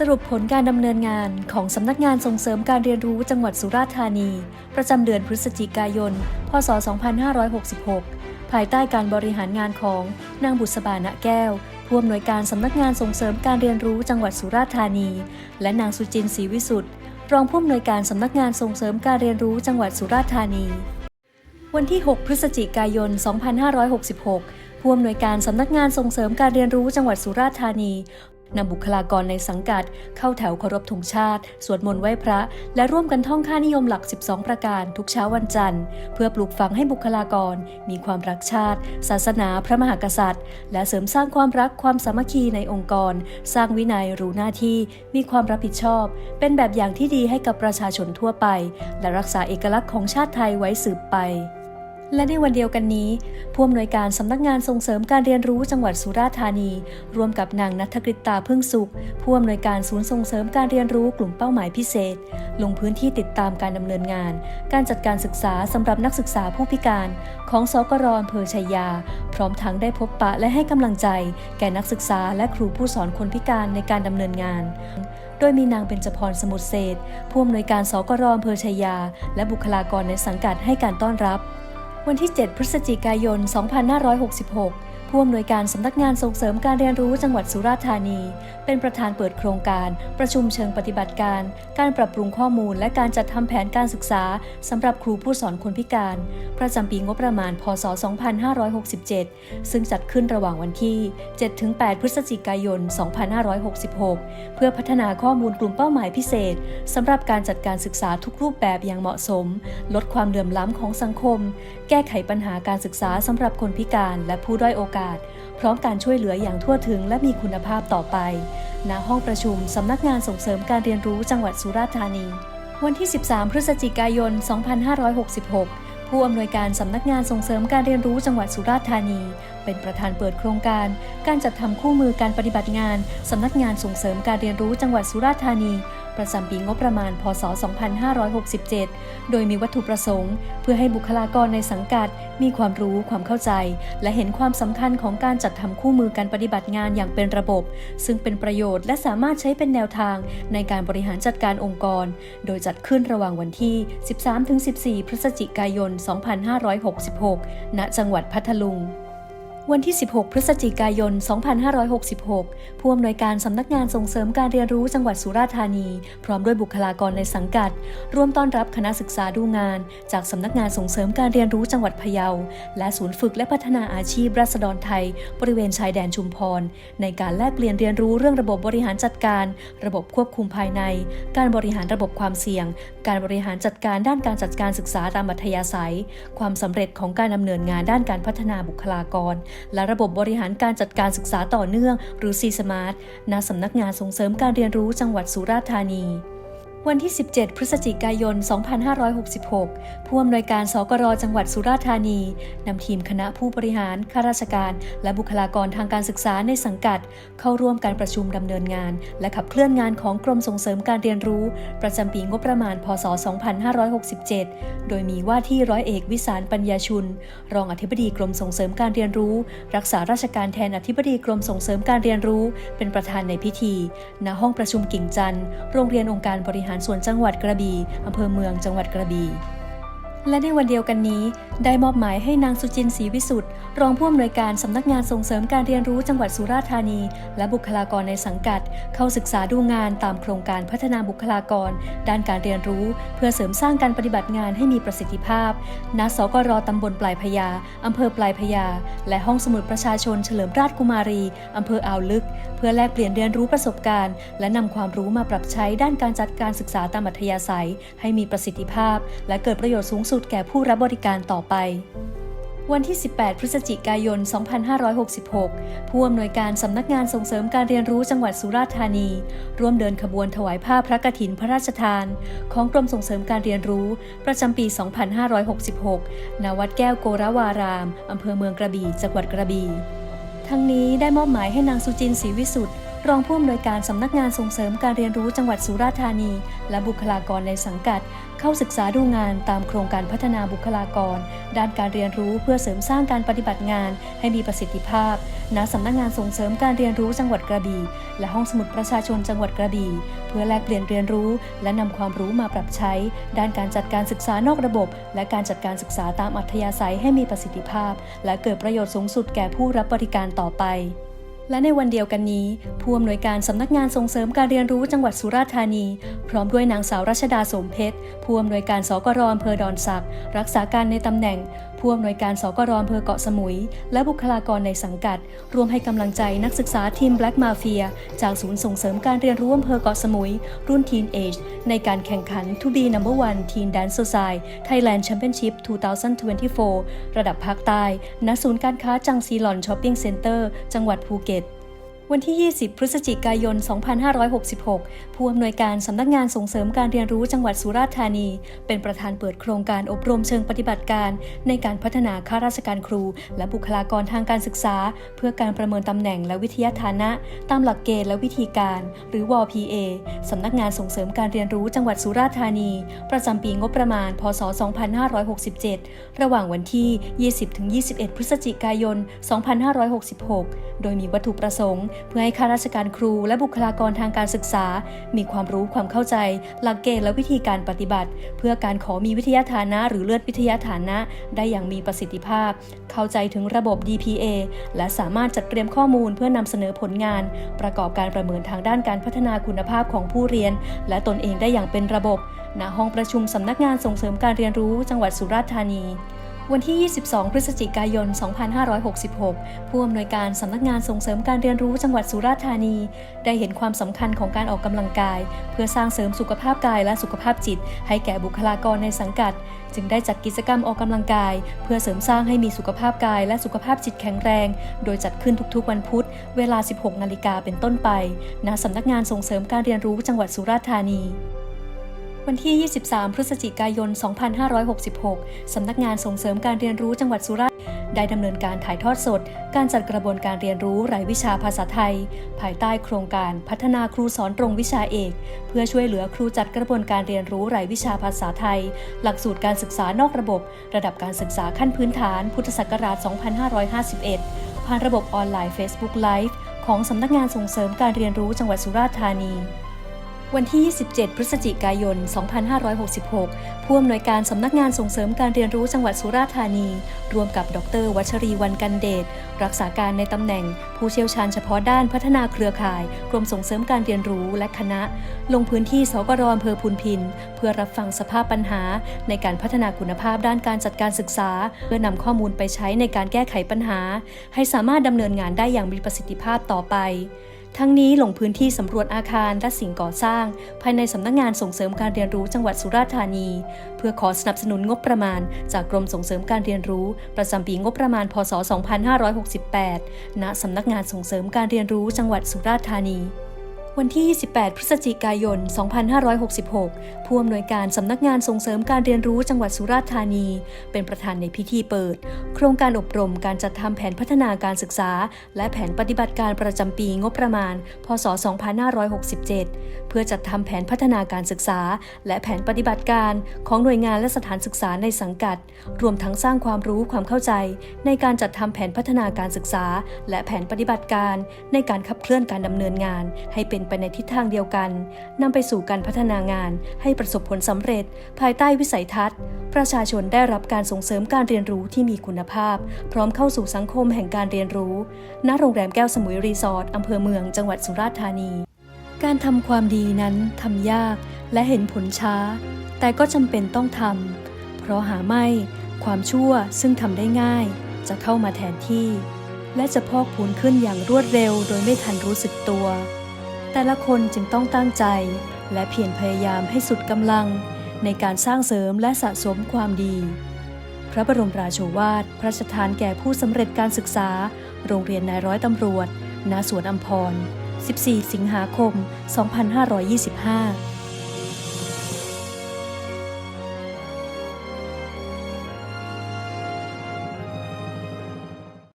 สรุปผลการดำเนินงานของสำนักงานส่งเสริมการเรียนรู้จังหวัดสุราษฎร์ธานี ประจำเดือนพฤศจิกายน พศ 2566 ภายใต้การบริหารงานของนางบุษบาณแก้ว ผู้อำนวยการสำนักงานส่งเสริมการเรียนรู้จังหวัดสุราษฎร์ธานี และนางสุจินต์ศรีวิสุทธิ์รองผู้อำนวยการสำนักงานส่งเสริมการเรียนรู้จังหวัดสุราษฎร์ธานี วันที่ 6 พฤศจิกายน 2566 ผู้อำนวยการสำนักงานส่งเสริมการเรียนรู้จังหวัดสุราษฎร์ธานี นำบุคลากรในสังกัด เข้าแถวเคารพธงชาติ สวดมนต์ไหว้พระ และร่วมกันท่องค่านิยมหลัก 12 ประการทุกเช้าวันจันทร์ เพื่อปลูกฝังให้บุคลากร มีความรักชาติ ศาสนาพระมหากษัตริย์ และเสริมสร้างความรักความสามัคคีในองค์กร สร้างวินัยรู้หน้าที่ มีความรับผิดชอบ เป็นแบบอย่างที่ดีให้กับประชาชนทั่วไป และรักษาเอกลักษณ์ของชาติไทยไว้สืบไป และในวันเดียวกันนี้ ผู้อำนวยการสำนักงานส่งเสริมการเรียนรู้จังหวัดสุราษฎร์ธานี ร่วมกับนางนัทกฤตตาพึ่งสุข ผู้อำนวยการศูนย์ส่งเสริมการเรียนรู้กลุ่มเป้าหมายพิเศษ ลงพื้นที่ติดตามการดำเนินงาน การจัดการศึกษาสำหรับนักศึกษาผู้พิการ ของสกรอำเภอชัยยา พร้อมทั้งได้พบปะและให้กำลังใจ แก่นักศึกษาและครูผู้สอนคนพิการในการดำเนินงานโดยมีนางเบญจพรสมุทรเศษผู้อำนวยการสกรอำเภอชัยยา และบุคลากรในสังกัดให้การต้อนรับ วันที่ 7 พฤศจิกายน 2566 ผู้อำนวยการสำนักงานส่งเสริมการเรียนรู้จังหวัดสุราษฎร์ธานี เป็นประธานเปิดโครงการ ประชุมเชิงปฏิบัติการ การปรับปรุงข้อมูล และการจัดทำแผนการศึกษาสำหรับครูผู้สอนคนพิการ ประจำปีงบประมาณ พศ 2567 ซึ่งจัดขึ้นระหว่างวันที่ 7-8 พฤศจิกายน 2566 เพื่อพัฒนาข้อมูลกลุ่มเป้าหมายพิเศษสำหรับการจัดการศึกษาทุกรูปแบบอย่างเหมาะสม ลดความเหลื่อมล้ำของสังคม แก้ไขปัญหาการศึกษาสำหรับคนพิการ และผู้ด้อยโอกาสพร้อมการช่วยเหลืออย่างทั่วถึงและมีคุณภาพต่อไป ณ ห้องประชุมสำนักงานส่งเสริมการเรียนรู้จังหวัดสุราษฎร์ธานี วันที่ 13 พฤศจิกายน 2566 ผู้อำนวยการสำนักงานส่งเสริมการเรียนรู้จังหวัดสุราษฎร์ธานี เป็นประธานเปิดโครงการ การจัดทำคู่มือการปฏิบัติงานสำนักงานส่งเสริมการเรียนรู้จังหวัดสุราษฎร์ธานี ประจำปีงบประมาณ พศ 2567 โดยมีวัตถุประสงค์ เพื่อให้บุคลากรในสังกัด มีความรู้ความเข้าใจ และเห็นความสำคัญของการจัดทำคู่มือการปฏิบัติงานอย่างเป็นระบบ ซึ่งเป็นประโยชน์และสามารถใช้เป็นแนวทางในการบริหารจัดการองค์กร โดยจัดขึ้นระหว่างวันที่ 13-14 พฤศจิกายน 2566 ณ จังหวัดพัทลุง วันที่ 16 พฤศจิกายน 2566 ผู้อำนวยการสำนักงานส่งเสริมการเรียนรู้จังหวัดสุราษฎร์ธานี พร้อมด้วยบุคลากรในสังกัด ร่วมต้อนรับคณะศึกษาดูงาน จากสำนักงานส่งเสริมการเรียนรู้จังหวัดพะเยา และศูนย์ฝึกและพัฒนาอาชีพราษฎรไทย บริเวณชายแดนชุมพร ในการแลกเปลี่ยนเรียนรู้เรื่องระบบบริหารจัดการ ระบบควบคุมภายใน การบริหารระบบความเสี่ยง การบริหารจัดการด้านการจัดการศึกษาตามอัธยาศัย ความสำเร็จของการดำเนินงานด้านการพัฒนาบุคลากร และระบบบริหารการจัดการศึกษาต่อเนื่อง หรือ C-SMART ณสำนักงานส่งเสริมการเรียนรู้จังหวัดสุราษฎร์ธานี วันที่ 17 พฤศจิกายน 2566 ผู้อำนวยการสกรจังหวัดสุราษฎร์ธานี นำทีมคณะผู้บริหาร ข้าราชการ และบุคลากรทางการศึกษาในสังกัด เข้าร่วมการประชุมดำเนินงาน และขับเคลื่อนงานของกรมส่งเสริมการเรียนรู้ ประจำปีงบประมาณ พศ 2567 โดยมีว่าที่ร้อยเอกวิสารปัญญาชุน รองอธิบดีกรมส่งเสริมการเรียนรู้ รักษาราชการแทนอธิบดีกรมส่งเสริมการเรียนรู้ เป็นประธานในพิธี ณ ห้องประชุมกิ่งจันทร์ โรงเรียนองค์การบริหารส่วนจังหวัดกระบี่อำเภอเมืองจังหวัดกระบี่และในวันเดียวกันนี้ ได้มอบหมายให้นางสุจินศรีวิสุทธ์ รองผู้อำนวยการสำนักงานส่งเสริมการเรียนรู้จังหวัดสุราษฎร์ธานี และบุคลากรในสังกัด เข้าศึกษาดูงานตามโครงการพัฒนาบุคลากร ด้านการเรียนรู้ เพื่อเสริมสร้างการปฏิบัติงานให้มีประสิทธิภาพ ณ สกรตำบลปลายพญาอำเภอปลายพญาและห้องสมุดประชาชนเฉลิมราชกุมารีอำเภออ่าวลึก เพื่อแลกเปลี่ยนเรียนรู้ประสบการณ์ และนำความรู้มาปรับใช้ด้านการจัดการศึกษาตามอัธยาศัย ให้มีประสิทธิภาพ และเกิดประโยชน์สูงสุดแก่ผู้รับบริการต่อไป วันที่ 18 พฤศจิกายน 2566 ผู้อำนวยการสำนักงานส่งเสริมการเรียนรู้จังหวัดสุราษฎร์ธานี ร่วมเดินขบวนถวายผ้าพระกฐินพระราชทาน ของกรมส่งเสริมการเรียนรู้ ประจำปี 2566 ณ วัดแก้วโกรวาราม อำเภอเมืองกระบี่ จังหวัดกระบี่ ทั้งนี้ได้มอบหมายให้นางสุจินศรีวิสุทธิ์ รองผู้อำนวยการสำนักงานส่งเสริมการเรียนรู้จังหวัดสุราษฎร์ธานี และบุคลากรในสังกัด เข้าศึกษาดูงานตามโครงการพัฒนาบุคลากร ด้านการเรียนรู้เพื่อเสริมสร้างการปฏิบัติงาน ให้มีประสิทธิภาพ ณ สำนักงานส่งเสริมการเรียนรู้จังหวัดกระบี่ และห้องสมุดประชาชนจังหวัดกระบี่ เพื่อแลกเปลี่ยนเรียนรู้ และนำความรู้มาปรับใช้ ด้านการจัดการศึกษานอกระบบ และการจัดการศึกษาตามอัธยาศัยให้มีประสิทธิภาพ และเกิดประโยชน์สูงสุดแก่ผู้รับบริการต่อไป และในวันเดียวกันนี้ผู้อำนวยการสำนักงานส่งเสริมการเรียนรู้จังหวัดสุราษฎร์ธานี พร้อมด้วยนางสาวรัชดาสมเพชรผู้อำนวยการสกรอำเภอดอนสัก รักษาการในตำแหน่งผู้อำนวยการสกรอำเภอเกาะสมุย และบุคลากรในสังกัดรวมให้กำลังใจนักศึกษาทีม Black Mafia จากศูนย์ส่งเสริมการเรียนรู้อำเภอเกาะสมุย รุ่น Teen Age ในการแข่งขัน To Be Number One Teen Dance Society Thailand Championship 2024 ระดับภาคใต้ณศูนย์การค้าจังซีหลอนช้อปปิ้งเซ็นเตอร์จังหวัดภูเก็ต วันที่ 20 พฤศจิกายน 2566 ผู้อำนวยการสำนักงานส่งเสริมการเรียนรู้จังหวัดสุราษฎร์ธานี เป็นประธานเปิดโครงการอบรมเชิงปฏิบัติการ ในการพัฒนาข้าราชการครู และบุคลากรทางการศึกษา เพื่อการประเมินตำแหน่งและวิทยาฐานะ ตามหลักเกณฑ์และวิธีการ หรือว PA สำนักงานส่งเสริมการเรียนรู้จังหวัดสุราษฎร์ธานี ประจำปีงบประมาณ พศ 2567 ระหว่างวันที่ 20-21 พฤศจิกายน 2566 โดยมีวัตถุประสงค์เพื่อให้ข้าราชการครูและบุคลากรทางการศึกษา มีความรู้ความเข้าใจ หลักเกณฑ์และวิธีการปฏิบัติ เพื่อการขอมีวิทยาฐานะ หรือเลื่อนวิทยาฐานะ ได้อย่างมีประสิทธิภาพ เข้าใจถึงระบบ DPA และสามารถจัดเตรียมข้อมูลเพื่อนำเสนอผลงาน ประกอบการประเมินทางด้านการพัฒนาคุณภาพของผู้เรียน และตนเองได้อย่างเป็นระบบณห้องประชุมสำนักงานส่งเสริมการเรียนรู้จังหวัดสุราษฎร์ธานี วันที่ 22 พฤศจิกายน 2566 ผู้อำนวยการสำนักงานส่งเสริมการเรียนรู้จังหวัดสุราษฎร์ธานี ได้เห็นความสำคัญของการออกกำลังกาย เพื่อสร้างเสริมสุขภาพกายและสุขภาพจิต ให้แก่บุคลากรในสังกัด จึงได้จัดกิจกรรมออกกำลังกาย เพื่อเสริมสร้างให้มีสุขภาพกายและสุขภาพจิตแข็งแรง โดยจัดขึ้นทุกๆ วันพุธ เวลา 16 นาฬิกาเป็นต้นไป ณ สำนักงานส่งเสริมการเรียนรู้จังหวัดสุราษฎร์ธานี วันที่ 23 พฤศจิกายน 2566 สำนักงานส่งเสริมการเรียนรู้จังหวัดสุราษฎร์ได้ดำเนินการถ่ายทอดสด การจัดกระบวนการเรียนรู้รายวิชาภาษาไทย ภายใต้โครงการพัฒนาครูสอนตรงวิชาเอก เพื่อช่วยเหลือครูจัดกระบวนการเรียนรู้รายวิชาภาษาไทย หลักสูตรการศึกษานอกระบบ ระดับการศึกษาขั้นพื้นฐาน พุทธศักราช 2551 ผ่านระบบออนไลน์ Facebook Live ของสำนักงานส่งเสริมการเรียนรู้จังหวัดสุราษฎร์ธานี วันที่ 27 พฤศจิกายน 2566 ผู้อำนวยการสำนักงานส่งเสริมการเรียนรู้จังหวัดสุราษฎร์ธานีร่วมกับดร วัชรีวันกันเดช รักษาการในตำแหน่ง ผู้เชี่ยวชาญเฉพาะด้านพัฒนาเครือข่าย กรมส่งเสริมการเรียนรู้และคณะ ลงพื้นที่สกรอำเภอพุนพิน เพื่อรับฟังสภาพปัญหา ในการพัฒนาคุณภาพด้านการจัดการศึกษา เพื่อนำข้อมูลไปใช้ในการแก้ไขปัญหา ให้สามารถดำเนินงานได้อย่างมีประสิทธิภาพต่อไป ทั้งนี้ลงพื้นที่สำรวจอาคารและสิ่งก่อสร้าง ภายในสำนักงานส่งเสริมการเรียนรู้จังหวัดสุราษฎร์ธานี เพื่อขอสนับสนุนงบประมาณ จากกรมส่งเสริมการเรียนรู้ ประจำปีงบประมาณ พศ 2568 ณ สำนักงานส่งเสริมการเรียนรู้จังหวัดสุราษฎร์ธานี วันที่ 28 พฤศจิกายน 2566 ผู้อำนวยการสำนักงานส่งเสริมการเรียนรู้จังหวัดสุราษฎร์ธานี เป็นประธานในพิธีเปิด โครงการอบรมการจัดทำแผนพัฒนาการศึกษา และแผนปฏิบัติการประจำปีงบประมาณ พศ 2567 เพื่อจัดทำแผนพัฒนาการศึกษา และแผนปฏิบัติการของหน่วยงานและสถานศึกษาในสังกัด รวมทั้งสร้างความรู้ความเข้าใจ ในการจัดทำแผนพัฒนาการศึกษา และแผนปฏิบัติการ ในการขับเคลื่อนการดำเนินงาน ให้เป็นไปในทิศทางเดียวกันนำไปสู่การพัฒนางานให้ประสบผลสำเร็จ ภายใต้วิสัยทัศน์ ประชาชนได้รับการส่งเสริมการเรียนรู้ที่มีคุณภาพ พร้อมเข้าสู่สังคมแห่งการเรียนรู้ณโรงแรมแก้วสมุยรีสอร์ทอำเภอเมืองจังหวัดสุราษฎร์ธานี การทำความดีนั้นทำยากและเห็นผลช้า แต่ก็จำเป็นต้องทำเพราะหาไม่ ความชั่วซึ่งทำได้ง่าย จะเข้ามาแทนที่และจะพอกพูนขึ้นอย่างรวดเร็วโดยไม่ทันรู้สึกตัว แต่ละคนจึงต้องตั้งใจ และเพียรพยายามให้สุดกำลัง ในการสร้างเสริมและสะสมความดี พระบรมราโชวาทพระราชทานแก่ผู้สำเร็จการศึกษา โรงเรียนนายร้อยตำรวจณสวนอัมพร 14 สิงหาคม 2525